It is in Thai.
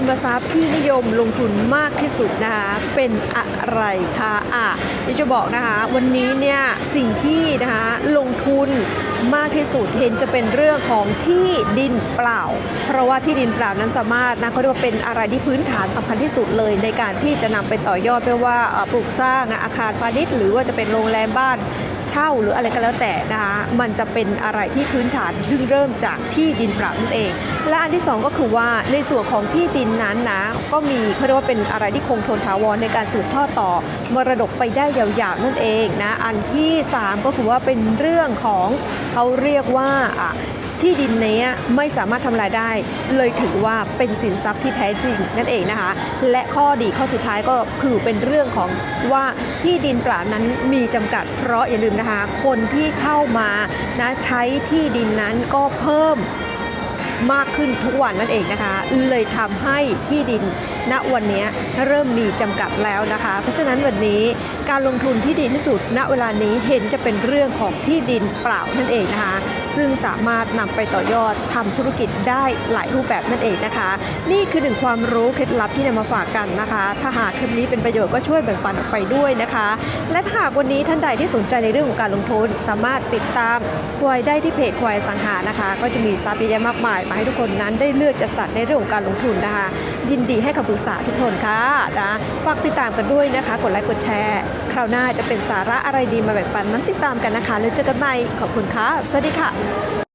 ริมทรัพย์ที่นิยมลงทุนมากที่สุดนะคะ เป็นอะไรคะอะที่จะบอกนะคะ วันนี้เนี่ยสิ่งที่นะคะลงทุนมากที่สุดเห็นจะเป็นเรื่องของที่ดินเปล่า เพราะว่าที่ดินเปล่านั้นสามารถนะเขาเรียกว่าเป็นอะไรที่พื้นฐานสำคัญที่สุดเลยในการที่จะนำไปต่อยอดไม่ว่าปลูกสร้างอาคารพาณิชย์ หรือว่าจะเป็นโรงแรมบ้าน เช่าหรืออะไรก็แล้วแต่นะคะมันจะเป็นอะไรที่พื้นฐานซึ่งเริ่มจากที่ดินเปล่านั่นเอง และอันที่สองก็คือว่าในส่วนของที่ดินนั้นนะก็มีเขาเรียกว่าเป็นอะไรที่คงทนถาวรในการสืบทอดต่อมรดกไปได้ยาวๆนั่นเองนะอันที่สามก็คือว่าเป็นเรื่องของเขาเรียกว่าอะ ที่ดินนี้ไม่สามารถทำลายได้ เลยถือว่าเป็นสินทรัพย์ที่แท้จริงนั่นเองนะคะ และข้อดีข้อสุดท้ายก็คือเป็นเรื่องของว่าที่ดินเปล่านั้นมีจำกัด เพราะอย่าลืมนะคะ คนที่เข้ามานะใช้ที่ดินนั้นก็เพิ่ม มากขึ้นทุกวันนั่นเองนะคะ เลยทำให้ที่ดินณวันนี้เริ่มมีจำกัดแล้วนะคะ เพราะฉะนั้นวันนี้การลงทุนที่ดีที่สุด ณเวลานี้เห็นจะเป็นเรื่องของที่ดินเปล่านั่นเองนะคะ ซึ่งสามารถนำไปต่อยอดทำธุรกิจได้หลายรูปแบบนั่นเองนะคะ นี่คือหนึ่งความรู้เคล็ดลับที่นำมาฝากกันนะคะ ถ้าหากคลิปนี้เป็นประโยชน์ก็ช่วยแบ่งปันออกไปด้วยนะคะ และถ้าหากวันนี้ท่านใดที่สนใจในเรื่องของการลงทุน สามารถติดตามควายได้ที่เพจควายสังหานะคะ ก็จะมีทรัพย์เยอะแยะมากมายมาให้ทุกคนนั้นได้เลือกจัดสรรในเรื่องของการลงทุนนะคะยินดีให้คำปรึกษาทุกคนค่ะนะฝากติดตามกันด้วยนะคะ กดไลค์กดแชร์ คราวหน้าจะเป็นสาระอะไรดีมาแบ่งปันนั้นติดตามกันนะคะแล้วเจอกันใหม่ขอบคุณค่ะสวัสดีค่ะ